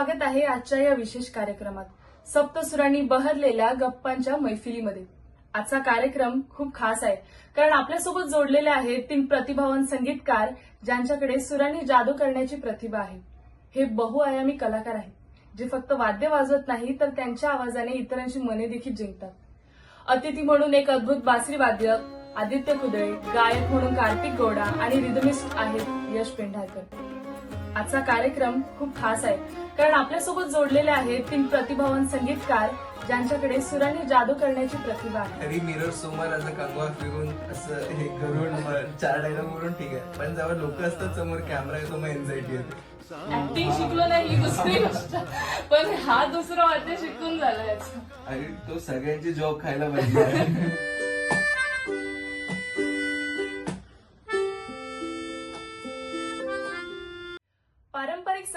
स्वागत आहे आजच्या या विशेष कार्यक्रमात. सप्तसुरांनी बहरलेल्या गप्पांच्या मैफिलीमध्ये. आजचा कार्यक्रम खूप खास आहे. कारण आपल्यासोबत जोडलेले आहेत तीन प्रतिभावान संगीतकार ज्यांच्याकडे सुरांनी जादू करण्याची प्रतिभा आहे. हे बहुआयामी कलाकार आहेत. जे फक्त वाद्य वाजवत नाही तर त्यांच्या आवाजाने इतरांची मने देखील जिंकतात. अतिथी म्हणून एक अद्भुत बासरी वाद्य आदित्य कुदळे गायक म्हणून कार्तिक गौडा आणि रिदमिस्ट आहेत यश पेंढारकर. आजचा कार्यक्रम खूप खास आहे. कारण आपल्यासोबत जोडलेले आहेत तीन प्रतिभावान संगीतकार ज्यांच्याकडे सुरांनी जादू करण्याची प्रतिभा आहे. तरी मिरर समोर असं कंगवा फिरून असं हे करून चार डायलॉग बोलून ठीक आहे. पण जेव्हा लोक असतात समोर कॅमेरा येतो मग एन्झायटी येते. ऍक्टिंग शिकलो नाही ही दुसरी गोष्ट. पण हा दुसरा वाद्य शिकून झाला याचा. आणि तो सगळ्यांची जॉब खायला पाहिजे.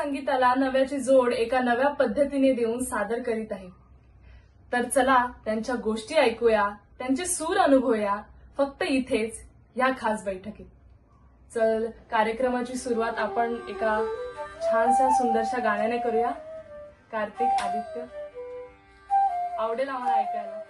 संगीताला नव्याची जोड एका नव्या पद्धतीने देऊन सादर करीत आहे. तर चला त्यांच्या गोष्टी ऐकूया त्यांचे सूर अनुभवूया फक्त इथेच या खास बैठकीत. चल कार्यक्रमाची सुरुवात आपण एका छानशा सुंदरशा गाण्याने करूया. कार्तिक आदित्य. आवडेल आम्हाला ऐकायला.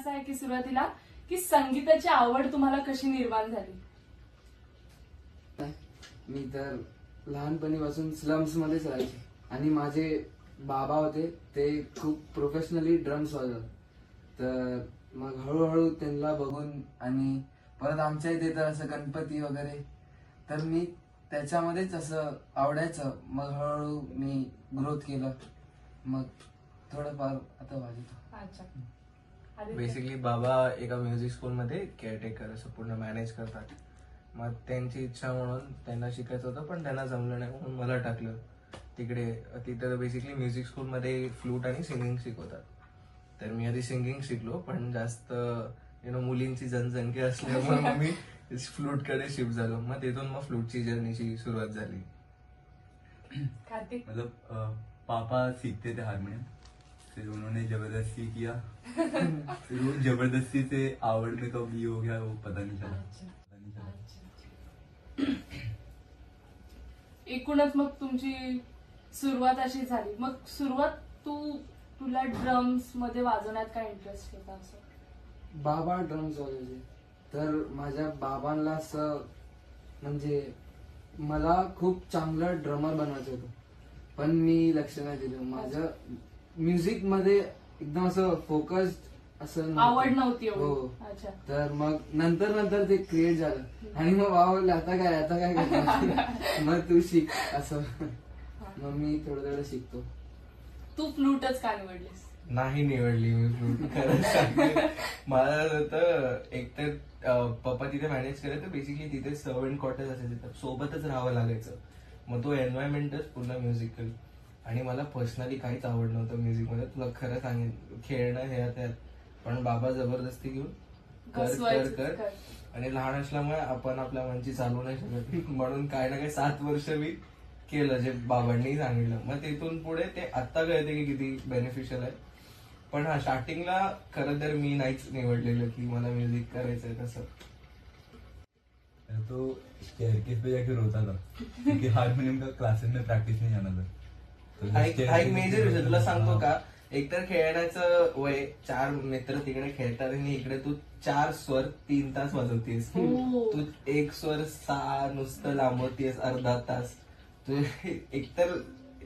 असा आहे की सुरुवातीला की संगीताची आवड तुम्हाला कशी निर्माण झाली? मी तर लहानपणीपासून स्लम्स मध्येच राहायचे. आणि माझे बाबा होते ते खूप प्रोफेशनली ड्रम्स वाजवत. तर मग हळूहळू त्यांना बघून आणि परत आमच्या इथे तर असं गणपती वगैरे तर मी त्याच्यामध्येच असं आवडायचं. मग हळूहळू मी ग्रोथ केलं. मग थोडंफार आता वाजवतो. अच्छा. बेसिकली बाबा एका म्युझिक स्कूलमध्ये केअरटेकर असं पूर्ण मॅनेज करतात. मग त्यांची इच्छा म्हणून त्यांना शिकायचं होतं पण त्यांना जमलं नाही म्हणून मला टाकलं. तिकडे तिथं बेसिकली म्युझिक स्कूलमध्ये फ्लूट आणि सिंगिंग शिकवतात. तर मी आधी सिंगिंग शिकलो पण जास्त यु नो मुलींची जनसंख्या असल्यामुळे मग मी फ्लूटकडे शिफ्ट झालो. मग तिथून मग फ्लूटची जर्नीची सुरुवात झाली. कार्तिक? मतलब पापा सीखते थे हारमोनियम फिर उन्होंने जबरदस्ती किया। फिर वो जबरदस्ती से आवड़ में कब ये हो गया वो पता नहीं चला। अच्छा। पता नहीं चला। एकूणच मग तुमची सुरुवात अशी झाली. मग सुरुवात तू तुला ड्रम्समध्ये वाजवण्यात काय इंटरेस्ट होता असं? बाबा ड्रम्स वाजवायचे तर माझ्या बाबांना असं म्हणजे मला खूप चांगलं ड्रमर बनवायचं होतं. पण मी लक्ष नाही दिलं. माझं म्युझिकमध्ये एकदम असं फोकस्ड असं नव्हतं. आवड नव्हती हो. अच्छा. तर मग नंतर नंतर ते क्रिएट झालं. आणि मग बोलले, आता काय आता काय करणार मग तू शिक असं. मग मी थोडं थोडं शिकतो. तू फ्लूटच का निवडलीस? नाही निवडली मी फ्लूट खरं सांगते. मला तर एकतर अं, पप्पा तिथे मॅनेज करायचं बेसिकली तिथे सर्वंट क्वार्टर्स असायचे. तर सोबतच राहावं लागायचं. मग तो एन्व्हायरमेंटच पूर्ण म्युझिकल आणि मला पर्सनली काहीच आवड नव्हतं म्युझिकमध्ये तुला खरं सांगेन खेळणं हे त्यात पण बाबा जबरदस्ती घेऊन कर कर. आणि लहान असल्यामुळे आपण आपल्या मनची चालू नाही शकत. म्हणून काय ना काय सात वर्ष मी केलं जे बाबांनी सांगितलं. मग तिथून पुढे ते आत्ता कळते की किती बेनिफिशियल आहे. पण हा स्टार्टिंगला खरं तर मी नाहीच निवडलेलं की मला म्युझिक करायचंय तसं. तो स्टेयरकेस पे जाके रोता था क्योंकि हारमोनियम का क्लासेस में प्रैक्टिस नहीं जाना था. हा एक मेजर विषय तुला सांगतो का? एकतर खेळण्याचं वय चार मित्र तिकडे खेळतात आणि इकडे तू चार स्वर तीन तास वाजवतेस. हो. तू एक स्वर सहा नुसतं लांबवतेस अर्धा तास. तर एकतर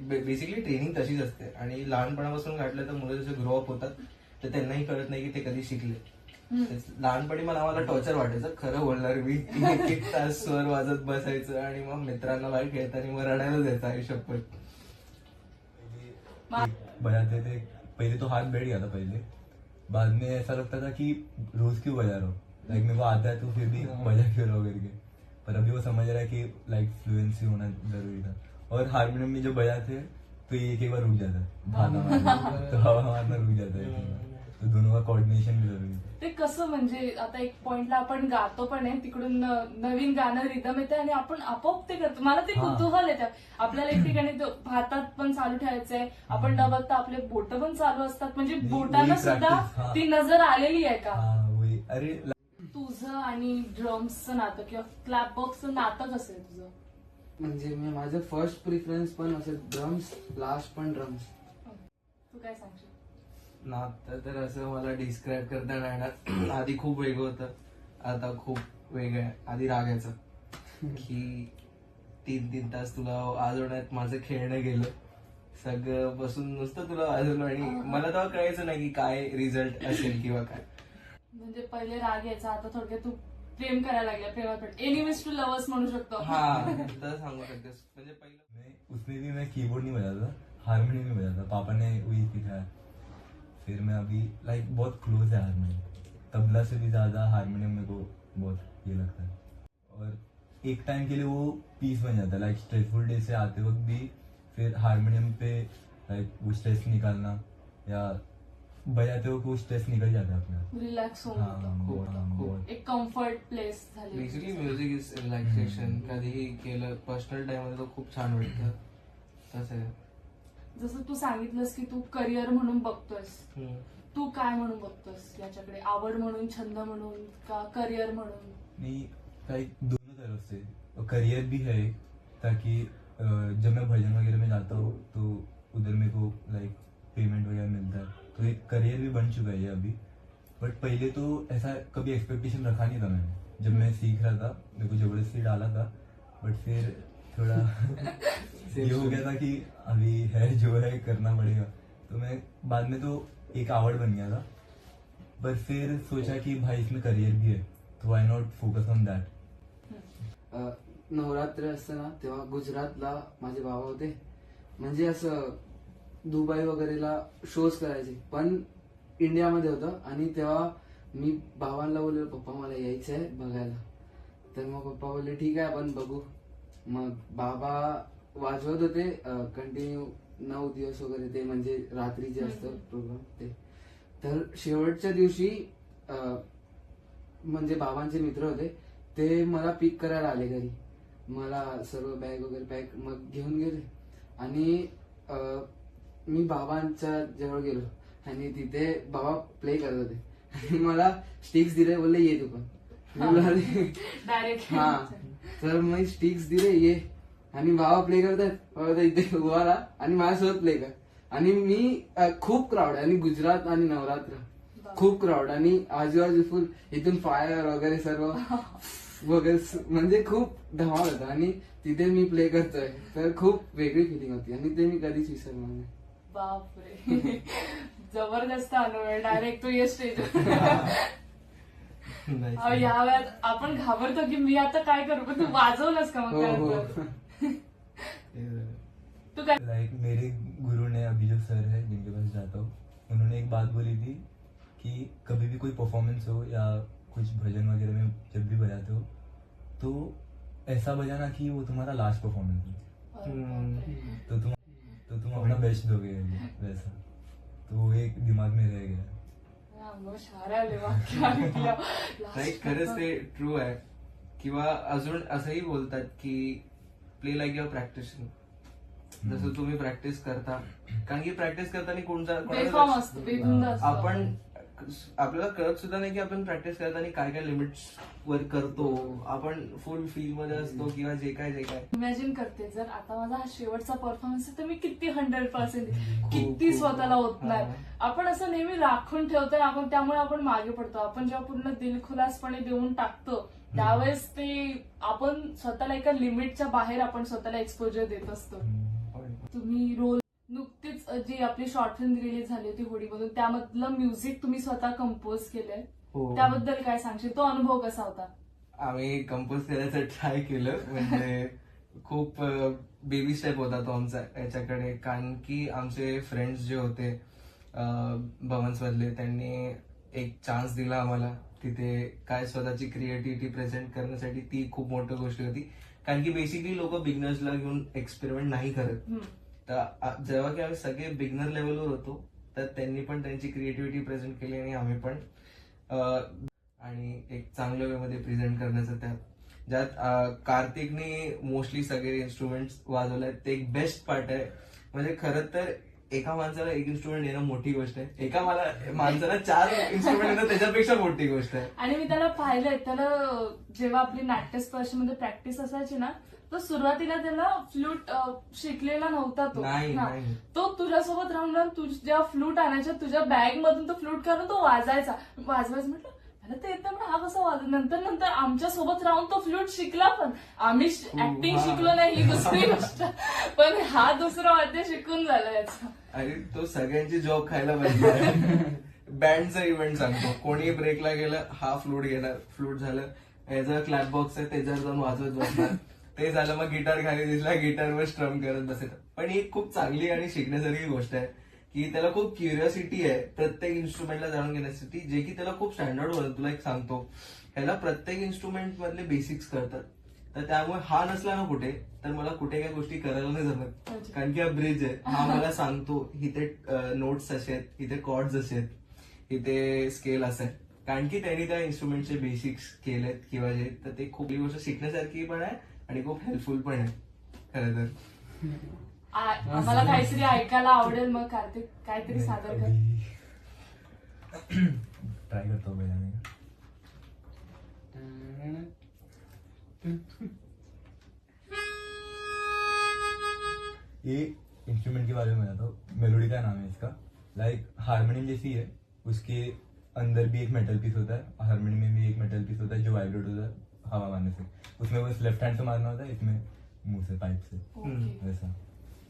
बेसिकली ट्रेनिंग तशीच असते. आणि लहानपणापासून काढलं तर मुलं जसे ग्रो अप होतात तर त्यांनाही कळत नाही की ते कधी शिकले. लहानपणी मला मला टॉर्चर वाटायचं. खरं बोलणार मी एक एक तास स्वर वाजत बसायचं आणि मग मित्रांना बाहेर खेळताना मग रडायला जायचं आयुष्यभर. बजाते थे। पहले तो हाथ बैठ गया था पहले। बाद में ऐसा लगता था कि रोज क्यों बजा रहा हूँ? लाइक मेरे को आता है तो फिर भी बजा क्यों रहा हूँ करके। पर अभी वो समझ रहा है कि लाइक फ्लुएंसी होना ज़रूरी था। और हारमोनियम में जब बजाते हैं तो ये एक एक बार रुक जाता है। भाना मारना। तो हवा मारना रुक जाता है। बार। तो दोनों का कोऑर्डिनेशन भी जरूरी है ते कसं म्हणजे आता एक पॉइंटला आपण गातो पण आहे तिकडून न- नवीन गाणं रिदम येते आणि आपण आपोआप ते करतो. मला ते हा. कुतूहल येतं. आपल्याला एक ठिकाणी तो भातात पण चालू ठेवायचंय. आपण डबल तर आपले बोट पण चालू असतात. म्हणजे बोटांना सुद्धा हा. ती नजर आलेली आहे का? हाँ अरे तुझं आणि ड्रम्सचं नातं किंवा क्लॅप बॉक्सचं नातं कसं आहे तुझं. म्हणजे मी माझं फर्स्ट प्रिफरन्स पण असेल ड्रम्स लास्ट पण ड्रम्स. तू काय सांगशील? नातं तर असं मला डिस्क्राईब करता नाही येणार आधी खूप वेगळं होतं. आता खूप वेगळं आहे. आधी रागायचं की तीन तीन तास तुला वाजवण्यात माझं खेळणं गेलं. सगळं बसून नुसतं तुला वाजवलं आणि मला तेव्हा कळायचं नाही की काय रिझल्ट असेल किंवा काय. म्हणजे पहिले राग यायचा आता थोडक्यात तू प्रेम करायला लागला प्रेमात एनिमीज टू लवर्स म्हणू शकतो. हा तर सांगू शकतेस. म्हणजे पहिलं मैं उसमें भी मैं कीबोर्ड नहीं बजाता. हारमोनियम नहीं बजाता. पापा ने वही सिखाया फिर मैं अभी लाइक बहुत क्लोज है हारमोनियम तबला से भी ज़्यादा हारमोनियम मेरे को बहुत ये लगता है। और एक टाइम के लिए वो पीस बन जाता है लाइक स्ट्रेसफुल डे से आते वक्त भी फिर हारमोनियम पे लाइक वो स्ट्रेस निकालना या बजाते वक्त वो स्ट्रेस निकल जाता है अपने रिलॅक्स होऊन हाँ जातो. हाँ, एक कंफर्ट प्लेस झाली बेसिकली म्युझिक इज़ रिलॅक्सेशन कधीही केलं पर्सनल टाइम मध्ये तो खूप छान वाटतं तसं जसं तू सांगितलंस की तू करिअर म्हणून बघतोयस. तू काय म्हणून बघतोस याच्याकडे? आवड म्हणून छंद म्हणून का करिअर म्हणून? नहीं लाइक दोनों तरफ से करियर भी है एक, ताकि अ, जब मैं भजन वगैरह में जाता हूँ तो उधर मेरे को लाइक पेमेंट वगैरह मिलता है तो एक करियर भी बन चुका है ये अभी. बट पहले तो ऐसा कभी एक्सपेक्टेशन रखा नहीं था मैंने. जब मैं सीख रहा था मेरे को जबरदस्ती डाला था बट फिर थोड़ा ये हो गया था कि अभी है जो है करना पड़ेगा। तो मैं बाद में तो एक आवड़ बन गया था। पर फिर सोचा कि भाई इसमें करियर भी है तो why not focus on that Navratra असताना तेव्हा गुजरातला माझे बाबा होते. म्हणजे असं दुबई वगैरेला शोज करायचे. पण इंडियामध्ये होतं आणि तेव्हा मी बाबांना बोललो पप्पा मला यायचं आहे बघायला. तर मग पप्पा बोलले ठीक आहे आपण बघू. मग बाबा वाजवत होते कंटिन्यू नऊ दिवस वगैरे ते म्हणजे रात्रीचे असतं प्रोग्राम ते. तर शेवटच्या दिवशी म्हणजे बाबांचे मित्र होते ते मला पिक करायला आले घरी. मला सर्व बॅग वगैरे पॅक मग घेऊन गेले. आणि मी बाबांच्या जवळ गेलो. आणि तिथे बाबा प्ले करत होते. आणि मला स्टिक्स दिले बोलले ये तू पण. मी बोललो, "अरे, डायरेक्ट हा. तर मग स्टिक्स दिले ये. आणि बाबा प्ले करतात इथे उभा राहा. आणि माझ्यासोबत प्ले कर. आणि मी खूप क्राऊड आणि गुजरात आणि नवरात्र. खूप क्राऊड आणि आजूबाजू फुल इथून फायर वगैरे सर्व वगैरे म्हणजे खूप धमाल होता. आणि तिथे मी प्ले करतोय. तर खूप वेगळी फिलिंग होती. आणि ते मी कधीच विसरणार नाही. बापरे. जबरदस्त अनुभव आहे डायरेक्ट तू ये स्टेज. या वेळात आपण घाबरतो की मी आता काय करू? पण तू वाजवलंस का मग हो हो? ते लाइक मेरे गुरु ने अभी जो सर है जिनके पास जाता हूँ उन्होंने एक बात बोली थी कि कभी भी कोई परफॉर्मेंस हो या कुछ भजन वगैरह में जब भी बजाते हो तो ऐसा बजाना कि वो तुम्हारा लास्ट परफॉर्मेंस हो. तो तुम तो तुम अपना बेस्ट दोगे वैसा। तो वो एक दिमाग में रह गया। खरंच ते ट्रू आहे किंवा अजून असंही बोलतात की प्ले लाईक युअर प्रॅक्टिस जसं तुम्ही प्रॅक्टिस करता. कारण की प्रॅक्टिस करताना कोणता आपण आपल्याला कळत सुद्धा नाही की आपण प्रॅक्टिस करताना काय काय लिमिट्स वर करतो. आपण फुल फील मध्ये असतो किंवा जे काय जे काय. इमॅजिन करते जर आता माझा हा शेवटचा परफॉर्मन्स आहे तर मी किती हंड्रेड पर्सेंट किती. स्वतःला होतणार हा. आपण असं नेहमी राखून ठेवतो आपण त्यामुळे आपण मागे पडतो. आपण जेव्हा पूर्ण दिलखुलासपणे देऊन टाकतो त्यावेळेस ते आपण स्वतःला एका लिमिटच्या बाहेर आपण स्वतःला एक्सपोजर देत असतो. तुम्ही रोल नुकतीच जी आपली शॉर्ट फिल्म रिलीज झाली होती होडीमधून त्यामधलं म्युझिक तुम्ही स्वतः कंपोज केलंय. हो. त्याबद्दल काय सांगशील? तो अनुभव कसा होता? आम्ही कंपोज करायचं ट्राय केलं. म्हणजे खूप बेबी स्टेप होता तो आमचा याच्याकडे. कारण की आमचे फ्रेंड्स जे होते भवन्स मधले त्यांनी एक चान्स दिला आम्हाला. तिथे काय स्वतःची क्रिएटिव्हिटी प्रेझेंट करण्यासाठी ती खूप मोठी गोष्ट होती. कारण की बेसिकली लोक बिगनर्सला घेऊन एक्सपेरिमेंट नाही करत. तर जेव्हा की आम्ही सगळे बिगनर लेवलवर होतो तर त्यांनी पण त्यांची क्रिएटिव्हिटी प्रेझेंट केली आणि आम्ही पण आणि एक चांगल्या वे मध्ये प्रेझेंट करण्याचं त्यात ज्यात कार्तिकने मोस्टली सगळे इन्स्ट्रुमेंट वाजवले ते एक बेस्ट पार्ट आहे. म्हणजे खरं तर एका माणसाला एक इन्स्ट्रुमेंट येणं मोठी गोष्ट आहे. एका मला माणसाला चार इन्स्ट्रुमेंट येणं त्याच्यापेक्षा मोठी गोष्ट आहे. आणि मी त्याला पाहिलंय. त्याला जेव्हा आपली नाट्यस्पर्शमध्ये प्रॅक्टिस असायची ना तो सुरुवातीला त्याला फ्लूट शिकलेला नव्हता तो. नाही हा. नाही. तो तुझ्यासोबत राहून राहून तू जेव्हा फ्लूट आणायचा तुझ्या बॅग मधून तो फ्लूट काढून तो वाजायचा. वाजवायचं म्हटलं मला ते येतं पण हा कसा वाजत नंतर नंतर आमच्यासोबत राहून तो फ्लूट शिकला पण. आम्ही ऍक्टिंग. शिकलो नाही ही दुसरी गोष्ट. पण हा दुसरा वाद्य शिकून झाला याचा. आणि तो सगळ्यांची जॉब खायला पाहिजे बँडचा इव्हेंट सांगतो. कोणी ब्रेकला गेलं हा फ्लूट घेणार फ्लूट झालं. याचा क्लॅप बॉक्स आहे त्याच्यावर जाऊन वाजवत बसणार. ते झालं मग गिटार खाली दिसला गिटारवर स्ट्रम करत बसायचं पण ही खूप चांगली आणि शिकण्यासारखी गोष्ट आहे. की त्याला खूप क्युरिओसिटी आहे प्रत्येक इन्स्ट्रुमेंटला जाणून घेण्यासाठी जे की त्याला खूप स्टँडर्ड होतं तुला एक सांगतो. ह्याला प्रत्येक इन्स्ट्रुमेंट मधले बेसिक्स करतात तर त्यामुळे हा नसला ना कुठे तर मला कुठे काही गोष्टी करायला नाही जमत. कारण की हा ब्रिज आहे. हा मला सांगतो इथे नोट्स असे आहेत इथे कॉर्ड्स असे आहेत इथे स्केल असं कारण की त्यांनी त्या इन्स्ट्रुमेंटचे बेसिक्स केलेत किंवा जे तर ते खूप गोष्ट शिकण्यासारखी पण आहे आणि खूप हेल्पफुल पण आहे. खरं तर. आ- आम्हाला काहीतरी ऐकायला आवडेल मग कार्तिक काहीतरी सादर कर. ट्राय करता हूँ बजाने का ये इंस्ट्रूमेंट के बारे में बताता हूँ। मेलोडी का नाम है इसका। लाइक हारमोनियम जैसी है। उसके अंदर भी एक मेटल पीस होता है हारमोनियम में भी एक मेटल पीस होता है जो वाइब्रेट होता है हवा मारने से। उसमें बस लेफ़्ट हैंड से मारना होता है इसमें मुँह से पाइप से। ओके वैसा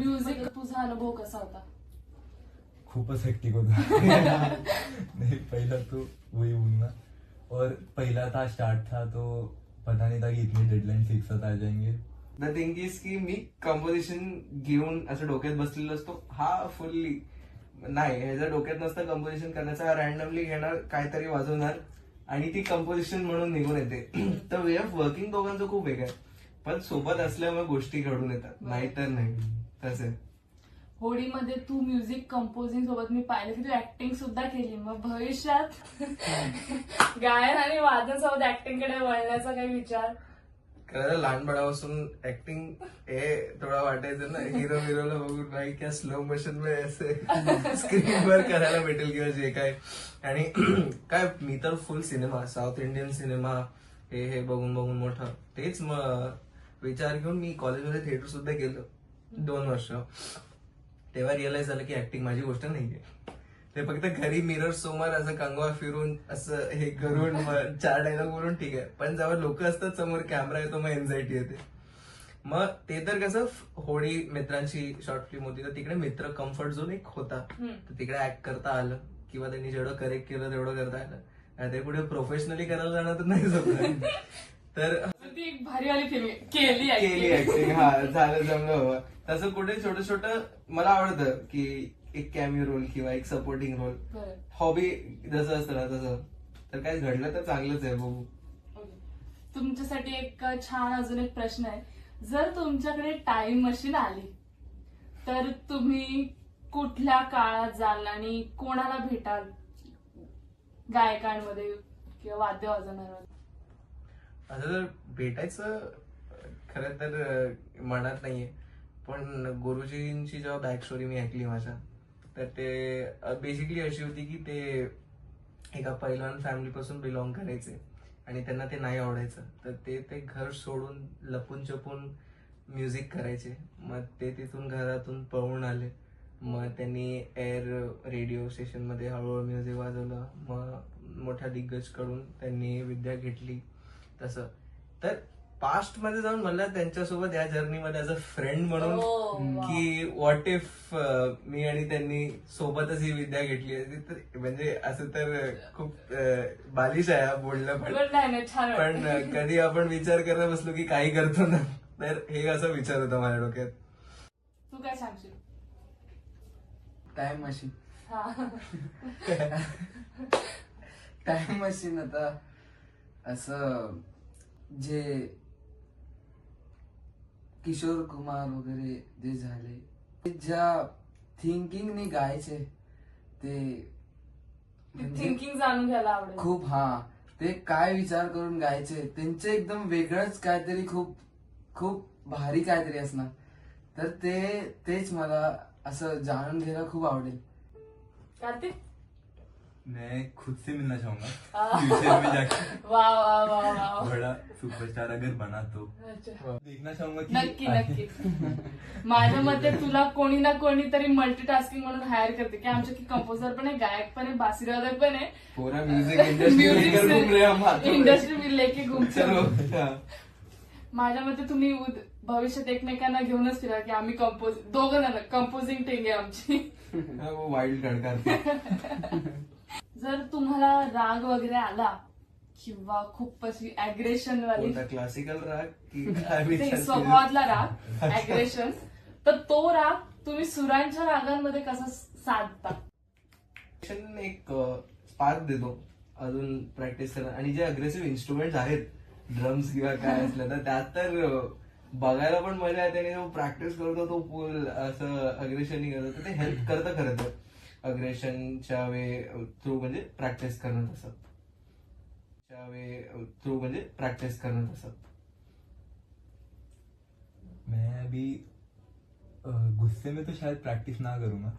म्युझिक तुझा अनुभव कसा होता? खूपच हेक्टिक होता. नहीं पहला तो वही बोलूंगा और पहला था स्टार्ट था तो पता नहीं था कि इतनी डेडलाइन एक साथ आ जाएंगे. द थिंग इज की मी कंपोजिशन घेऊन असं डोक्यात बसलेलो असतो. हा फुल्ली नाही ह्याच्या डोक्यात नसतं कंपोजिशन करायचं हा रॅन्डमली घेणार काहीतरी वाजवणार. आणि ती कंपोजिशन म्हणून निघून येते. तर वे ऑफ वर्किंग दोघांचं खूप वेगळं आहे. पण सोबत असल्यामुळे गोष्टी घडून येतात. नाहीतर नाही. तसं. होळीमध्ये तू म्युझिक कंपोजिंग सोबत मी पाहिलं की तू ऍक्टिंग सुद्धा केली. मग भविष्यात गायन आणि वादन सोबत ऍक्टिंगकडे वळण्याचा काही विचार? खरं लहानपणापासून ऍक्टिंग हे थोडा वाटायचं ना. हिरो हिरोला बघून नाही क्या स्लो मोशनमध्ये असे स्क्रीनवर करायला भेटेल किंवा जे काय. आणि काय मी तर full cinema south Indian cinema हे हे बघून बघून मोठं. तेच मग विचार घेऊन मी कॉलेजमध्ये थिएटर सुद्धा केलं. दोन वर्ष. तेव्हा रिअलाइज झालं की ऍक्टिंग माझी गोष्ट नाहीये. ते फक्त घरी मिरर समोर असं कंगवा फिरून असं हे करून चार डायलॉग बोलून ठीक आहे. पण जेव्हा लोक असतात समोर कॅमेरा येतो मग एन्झायटी येते. मग ते तर कसं होळी मित्रांची शॉर्ट फिल्म होती तर तिकडे मित्र कम्फर्ट झोन एक होता. तर तिकडे ऍक्ट करता आलं. किंवा त्यांनी जेवढं करेक्ट केलं तेवढं करता आलं. ते पुढे प्रोफेशनली करायला जाणार तर नाही जमलं तर ती एक भारीवाली फिल्म केली केली acting. ऍक्टिंग हा झालं जमलं बाबा तसं कुठे छोटं छोटं मला आवडतं की एक कॅम्यू रोल किंवा एक सपोर्टिंग रोल बरं. हॉबी जसं असतं ना तसं. तर काय घडलं तर चांगलंच आहे बघू. तुमच्यासाठी एक छान अजून एक प्रश्न आहे. जर तुमच्याकडे टाइम मशीन आली तर तुम्ही कुठल्या काळात जाल आणि कोणाला भेटाल? गायकांमध्ये किंवा वाद्य वाजवणार असं जर भेटायचं खरं तर अं, मनात नाहीये. पण गुरुजींची जेव्हा बॅक स्टोरी मी ऐकली माझ्या तर ते बेसिकली अशी होती की ते एका पहिलवान फॅमिलीपासून बिलॉंग करायचे. आणि त्यांना ते नाही आवडायचं. तर ते ते घर सोडून लपून छपून म्युझिक करायचे. मग ते तिथून घरातून पळून आले. मग त्यांनी एअर रेडिओ स्टेशनमध्ये हळूहळू म्युझिक वाजवलं. मग मोठ्या दिग्गजकडून त्यांनी विद्या घेतली. तसं. तर पास्टमध्ये जाऊन मला त्यांच्यासोबत या जर्नीमध्ये ॲज अ फ्रेंड म्हणून Oh, की व्हॉट इफ मी आणि त्यांनी सोबतच ही विद्या घेतली असती. तर म्हणजे असं तर खूप बालिश आहे हा बोलणं पण. पण कधी आपण विचार करत बसलो की काही करतो ना तर हे असा विचार होता माझ्या डोक्यात. तू काय सांगशील? टाइम मशीन हा. टाइम मशीन आता असं जे किशोर कुमार वगैरे जे झाले ते ज्या थिंकिंगने गायचे ते म्हणजे थिंकिंग जाणून घ्यायला आवडेल. खूप हा. ते काय विचार करून गायचे त्यांचे एकदम वेगळंच काहीतरी खूप खूप भारी काहीतरी असणार. तर ते तेच मला असं जाणून घ्यायला खूप आवडेल. कार्तिक? मैं खुद से मिलना चाहूंगा. फ्यूचर में जाके वा वा वा वा बड़ा सुपरस्टार अगर बना तो अच्छा. देखना चाहूंगा कि नक्की नक्की माझ्या मते तुला कोणी ना कोणीतरी मल्टीटास्किंग म्हणून हायर करते. की आमच्या की कंपोजर पण आहे गायक पण आहे बासरीवादक पण आहे. पूरा म्युझिक इंडस्ट्री इंडस्ट्री में लेके घुमते माझ्या मते तुम्ही भविष्यात एकमेकांना घेऊनच फिरा की आम्ही कंपोज दोघं ना कंपोजिंग टीम आहे आमची. वाईल्ड कार्ड काढतो जर तुम्हाला राग वगैरे आला किंवा खूप अशी अग्रेशन वाली कोणता क्लासिकल राग की काय ते विचार केला? स्वभावातला राग अग्रेशन तर तो राग तुम्ही सुरांच्या रागांमध्ये कसा साधता? Action एक स्पार्क देतो. अजून प्रॅक्टिस करा आणि जे अग्रेसिव्ह इन्स्ट्रुमेंट आहेत ड्रम्स किंवा काय असलं तर त्यात तर अं, बघायला पण मजा येते आणि जो प्रॅक्टिस करतो तो फुल असं अग्रेशन करतो. तर ते हेल्प करतं खरं तर. अग्रेशनच्या वे थ्रू म्हणजे प्रॅक्टिस करणं तसं. च्या वे थ्रू म्हणजे प्रॅक्टिस करणं तसं. मैं अभी गुस्से में तो शायद प्रैक्टिस ना करूँगा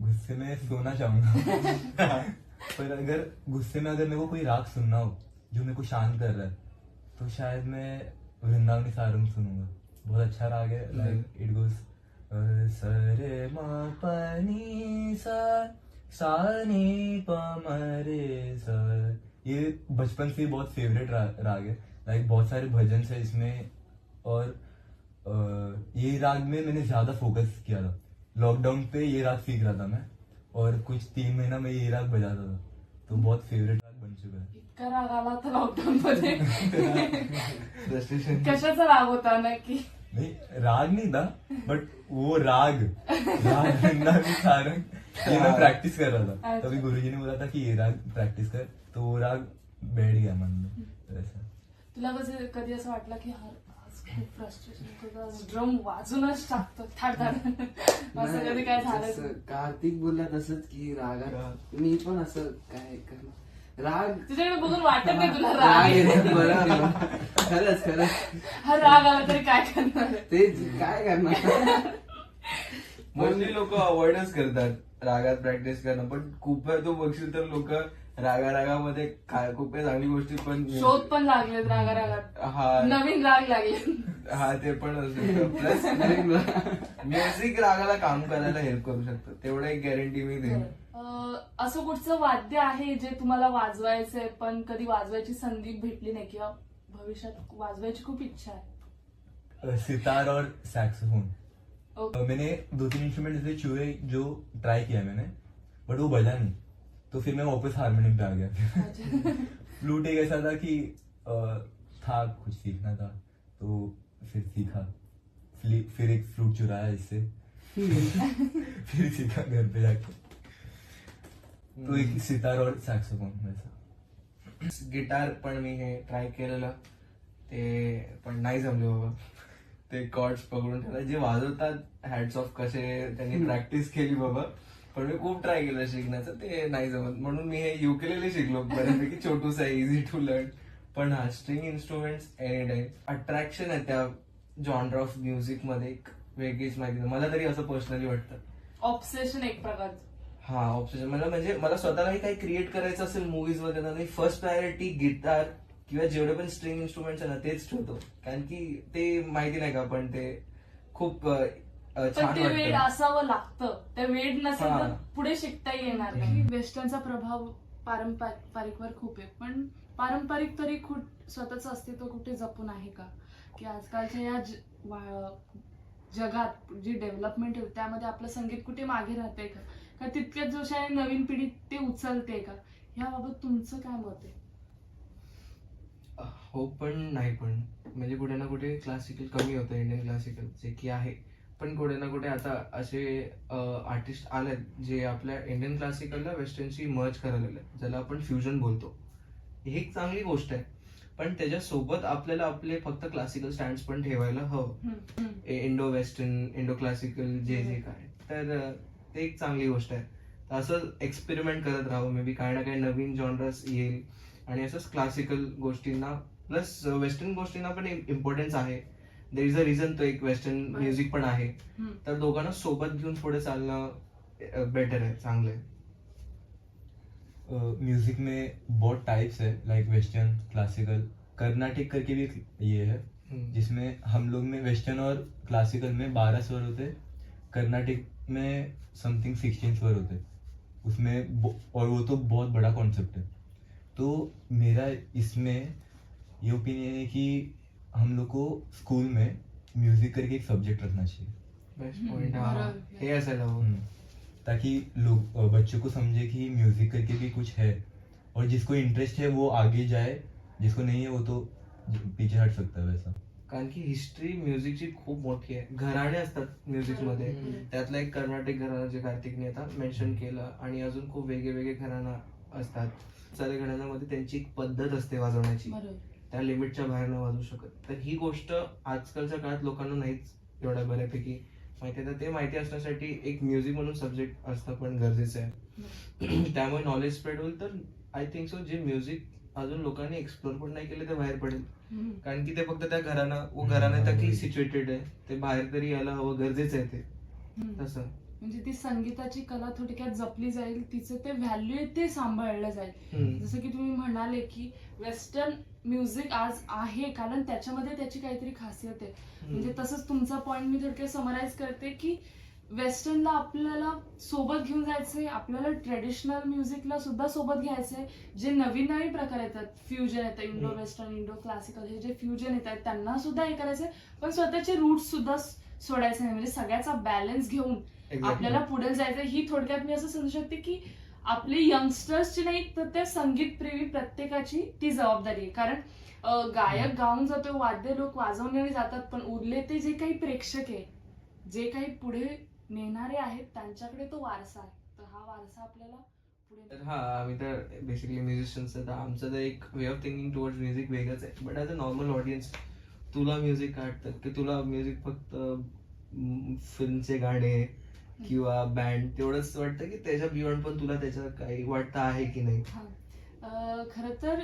गुस्से में सोना चाहूँगा। पर अगर गुस्से में अगर मेरे को कोई राग सुनना हो जो मेरे को शांत कर रहा है तो शायद मैं वृंदावनी सारंग सुनूँगा। बहुत अच्छा राग है लाइक इट गोज सरे मा पनी सा सा नी प म रे सा ये बचपन से बहुत फेवरेट रा, राग है। लाइक बहुत सारे भजन है इसमें और अ, ये राग में मैंने ज़्यादा फोकस किया था। लॉकडाउन पे ये राग सीख रहा था मैं और कुछ तीन महीना में ये राग बजाता था। तो बहुत फेवरेट राग बन चुका है। इतका राग आला होता लॉकडाऊन मध्ये। कशाचा राग होता नक्की नहीं राग नहीं था बट वो राग। राग वृंदावनी सारंग ये मैं प्रैक्टिस कर रहा था। तभी गुरुजी ने बोला था कि ये राग प्रैक्टिस कर तो वो राग बैठ गया मन में तो ऐसा। तुला कसं कधी असं वाटलं की हा आज खूप फ्रस्ट्रेशन ड्रम वाजूनच टाकतो असं कधी काय झालं? कार्तिक बोलला तसंच की रागात मी पण असं काय करणार? राग. तुझ्याकडे बघून वाटत नाही तुला राग राग. येतो आहे. बरं. खरंच खरंच. हा राग आला तरी काय करणार? आहे? ते काय करणार? मोस्टली लोक अवॉइडच करतात रागात प्रॅक्टिस करणं पण खूप वेळ तू बघशील तर लोक रागा रागामध्ये काय खूप काही चांगली गोष्टी पण शोध पण लागलेत रागा रागात हा. नवीन राग लागले. हा ते पण असू प्लस म्युझिक रागाला काम करायला हेल्प करू शकतं. तेवढं एक गॅरंटी मी देईन. अं, असं कुठचं वाद्य आहे जे तुम्हाला वाजवायचंय पण कधी वाजवायची संधी भेटली नाही किंवा भविष्यात वाजवायची खूप इच्छा आहे? सितार और सैक्सोफोन ओके. अ, मैंने दो तीन इंस्ट्रूमेंट ऐसे छुए जो ट्राई किया मैंने बट वो बजा नहीं. तो फिर मैं वापस हारमोनियम पे आ गया. अच्छा. फ्लूट एक ऐसा था कि था कुछ सीखना था तो फिर सीखा. फिर फिर एक फ्लूट चुराया इससे. फिर सीखा घर पे जाके. तो एक सितार और सैक्सोफोन गिटार पण मी हे ट्राय केलेलं. ते पण नाही जमले बाबा. ते कॉर्ड्स पकडून ठेवतात जे वाजवतात हॅड्स ऑफ कसे त्यांनी प्रॅक्टिस केली बाबा. पण मी खूप ट्राय केलं शिकण्याचं ते नाही जमत. म्हणून मी हे युकेलेले शिकलो. बऱ्यापैकी छोटूस आहे इझी टू लर्न पण हा string instrument any time attraction आहे त्या जॉनर ऑफ म्युझिकमध्ये एक वेगळीच माहिती. मला तरी असं पर्सनली वाटतं. ऑब्सेशन एक प्रकारचं. हा ऑप्शन मला म्हणजे मला स्वतःलाही काही क्रिएट करायचं असेल मुव्हीजमध्ये तर मी फर्स्ट प्रायोरिटी गिटार किंवा जेवढे पण स्ट्रिंग इन्स्ट्रुमेंट्स आहे ना तेच ठेवतो. कारण की ते माहिती नाही का पण ते खूप अं, अं, पण छान ते वेळ वाटतं असावं लागतं. ते वेळ नसेल तर हा. पुढे शिकता येणार नाही. वेस्टर्नचा प्रभाव पारंपरिकवर खूप आहे. पण पारंपरिक तरी खूप स्वतःच अस्तित्व कुठे जपून आहे का? की आजकालच्या या ज- वा- जगात जी डेव्हलपमेंट आहे त्यामध्ये आपलं संगीत कुठे मागे राहते का? का तितक्याच जोशाने नवीन पिढी ते उचलते का? याबाबत तुमचं काय मत आहे? हो पण नाही पण म्हणजे कुठे ना कुठे क्लासिकल कमी होतं इंडियन क्लासिकल जे की आहे. पण कुठे ना कुठे आता असे आर्टिस्ट आलेत जे आपल्या इंडियन क्लासिकलला वेस्टर्नशी मर्ज करायला लागले ज्याला आपण फ्युजन बोलतो. ही एक चांगली गोष्ट आहे. पण त्याच्यासोबत आपल्याला आपले फक्त क्लासिकल स्टँड्स पण ठेवायला हवं. इंडो वेस्टर्न इंडो क्लासिकल जे जे काय. तर ते एक चांगली गोष्ट आहे. तर असं एक्सपेरिमेंट करत राहावं. मे बी काही ना काही नवीन जॉनरस येईल. आणि असंच क्लासिकल गोष्टींना प्लस वेस्टर्न गोष्टींना पण इम्पॉर्टन्स आहे. देर इज अ रिझन तो एक वेस्टर्न. म्युझिक पण आहे. तर दोघांना सोबत घेऊन पुढे चालणं बेटर आहे. चांगलं आहे. म्यूजिक में बहुत टाइप्स है लाइक वेस्टर्न क्लासिकल कर्नाटिक करके भी ये है. जिसमें हम लोग में वेस्टर्न और क्लासिकल में बारह स्वर होते हैं. कर्नाटिक में समथिंग सिक्सटीन स्वर होते हैं। उसमें और वो तो बहुत बड़ा कॉन्सेप्ट है। तो मेरा इसमें ये ओपिनियन है कि हम लोग को स्कूल में म्यूज़िक करके एक सब्जेक्ट रखना चाहिए। बेस्ट हम्म, पॉइंट हा. हे हम्म, ताकि लोग बच्चों को समझे कि म्यूज़िक करके भी कुछ है। और जिसको इंटरेस्ट है वो आगे जाए। जिसको नहीं है वो तो पीछे हट सकता है वैसा। कारण की हिस्ट्री म्युझिकची खूप मोठी आहे. घराणे असतात म्युझिकमध्ये. हम्म. त्यातलं एक कर्नाटिक घराणं जे कार्तिकने आता मेन्शन केलं आणि अजून खूप वेगळे वेगळे घराणं असतात. सारे घराण्यामध्ये त्यांची एक पद्धत असते वाजवण्याची. त्या लिमिटच्या बाहेर न वाजवू शकत. तर ही गोष्ट आजकालच्या काळात लोकांना नाहीच एवढ्या बऱ्यापैकी माहिती आहे. तर ते माहिती असण्यासाठी एक म्युझिक म्हणून सब्जेक्ट असणं पण गरजेचं आहे. त्यामुळे नॉलेज स्प्रेड होईल तर आय थिंक सो जे म्युझिक अजून लोकांनी एक्सप्लोर पण नाही केले ते बाहेर पडेल. कारण की ते फक्त त्या घरानं व घराने तकी बरोबर. सिच्युएटेड आहे ते बाहेर तरी यायला हवं गरजेचं आहे ते. तसं म्हणजे ती संगीताची कला थोडक्यात जपली जाईल तिचं ते व्हॅल्यू आहे ते सांभाळलं जाईल. जसं की तुम्ही म्हणाले की वेस्टर्न म्युझिक आज आहे कारण त्याच्यामध्ये त्याची काहीतरी खासियत आहे म्हणजे तसंच तुमचा पॉइंट मी थोडक्यात समराईज करते की वेस्टर्नला आपल्याला सोबत घेऊन जायचंय आपल्याला ट्रेडिशनल म्युझिकला सुद्धा सोबत घ्यायचंय. जे नवीन नवीन प्रकार येतात फ्युजन येतात इंडो. वेस्टर्न इंडो क्लासिकल हे जे फ्युजन येतात त्यांना सुद्धा हे करायचंय. पण स्वतःचे रूट सुद्धा सोडायचे नाही म्हणजे सगळ्याचा बॅलन्स घेऊन. आपल्याला पुढे जायचं ही थोडक्यात मी असं समजू शकते की आपले यंगस्टर्सची नाही तर त्या संगीत प्रेमी प्रत्येकाची ती जबाबदारी आहे. कारण गायक गाऊन जातो वाद्य लोक वाजवण्याने जातात पण उरले ते जे काही प्रेक्षक आहे जे काही पुढे नेणारे आहेत त्यांच्याकडे तो वारसा आहे. तर हा वारसा आपल्याला तर हा आम्ही तर बेसिकली म्युझिशियन्स तर आमचं तर एक way of thinking towards music वेगळंच आहे. But as a normal audience तुला म्युझिक काढतं की तुला म्युझिक फक्त फिल्मचे गाणे किंवा बँड तेवढंच वाटतं की त्याच्या बियॉन्ड पण तुला त्याच्यात काही वाटतं आहे की नाही? खर तर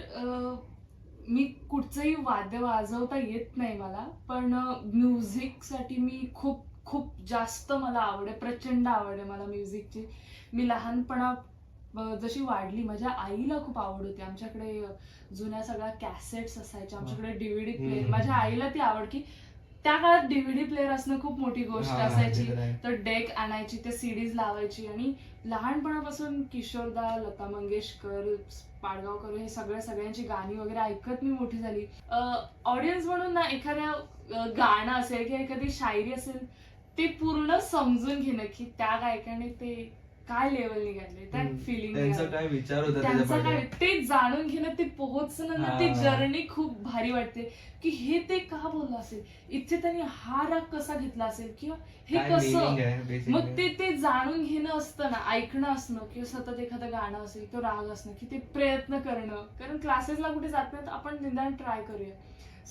मी कुठचंही वाद्य वाजवता येत नाही मला. पण म्युझिकसाठी मी खूप खूप जास्त मला आवड आहे प्रचंड आवड आहे मला म्युझिकची. मी लहानपणा जशी वाढली माझ्या आईला खूप आवड होती. आमच्याकडे जुन्या सगळ्या कॅसेट्स असायच्या आमच्याकडे डीव्हीडी प्लेअर. माझ्या आईला ती आवड की त्या काळात डीव्हीडी प्लेअर असणं खूप मोठी गोष्ट असायची. तर डेक आणायची ते सिडीज लावायची आणि लहानपणापासून किशोरदा लता मंगेशकर पाडगावकर हे सगळ्या सगळ्यांची गाणी वगैरे ऐकत मी मोठी झाली. ऑडियन्स म्हणून ना एखाद्या गाणं असेल किंवा एखादी शायरी असेल ते पूर्ण समजून घेणं की त्या गायकाने ते काय लेवलने गायले त्या. फिलिंग त्यांचा काय विचार होता त्याच्या त्यांचा काय पाठीमागे? ते जाणून घेणं ते पोहोचणं ना ती. जर्नी खूप भारी वाटते की हे ते का बोललं असेल इथे त्यांनी हा राग कसा घेतला असेल किंवा हे कसं? मग ते ते जाणून घेणं असतं ना ऐकणं असणं किंवा सतत एखादं गाणं असेल तो राग असणं की ते प्रयत्न करणं कारण क्लासेसला कुठे जात नाहीत आपण निदान ट्राय करूया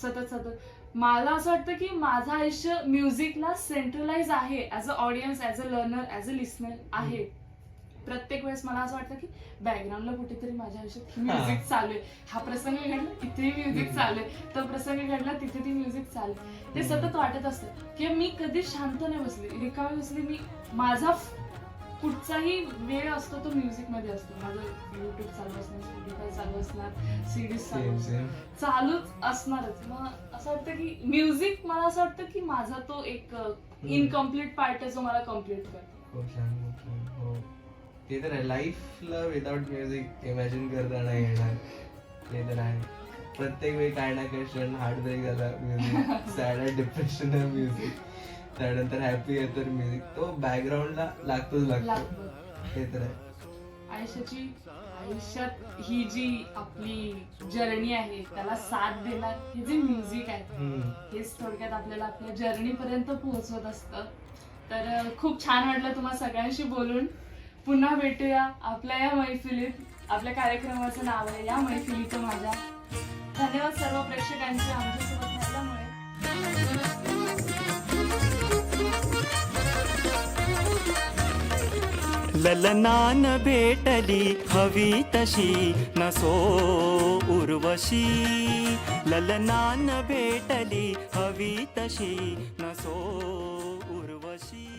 सतत सतत. मला असं वाटतं की माझं आयुष्य म्युझिकला सेंट्रलाइज आहे as a audience as a learner as a listener आहे. प्रत्येक वेळेस मला असं वाटतं की बॅकग्राऊंडला कुठेतरी माझ्या आयुष्यात म्युझिक चालू आहे. हा प्रसंग घडला तिथे म्युझिक चालू आहे. तो प्रसंग घडला तिथे ती म्युझिक चालू आहे. ते सतत वाटत असतं. की मी कधी शांत नाही बसली. रिकामी बसली मी माझा कुठचाही वेळ असतो तो म्युझिकमध्ये असतो. माझं युट्यूब चालू असणार स्पॉटीफाय चालू असणार सिरीज चालू असणार. चालूच असणारच. मग असं वाटतं की म्युझिक मला असं वाटतं की माझा तो एक इनकम्प्लीट पार्ट आहे जो मला कंप्लीट करतो. हो. ते तर आहे. लाईफला विदाउट म्युझिक इमॅजिन करता नाही येणार. ते तर आहे. प्रत्येक वेळी काय ना काय क्षण हार्ट ब्रेक झाला म्युझिक सॅड डिप्रेशन आहे म्युझिक त्यानंतर हॅपी आहे तर म्युझिक तो बॅकग्राऊंडला लागतोच लागतो. ते तर आहे. आयुष्याची आयुष्यात ही जी आपली जर्नी आहे त्याला साथ देणार हे जे म्युझिक आहे. हेच थोडक्यात आपल्याला आपल्या जर्नी पर्यंत पोहोचवत असतं. तर खूप छान वाटलं तुम्हा सगळ्यांशी बोलून. पुन्हा भेटूया आपल्या या मैफिलीत. आपल्या कार्यक्रमाचं नाव आहे या मैफिलीचं माझ्या. धन्यवाद सर्व प्रेक्षकांचे. आमच्यासोबत ललनान भेटली हवी तशी नसो उर्वशी. ललनान भेटली हवी तशी नसो उर्वशी.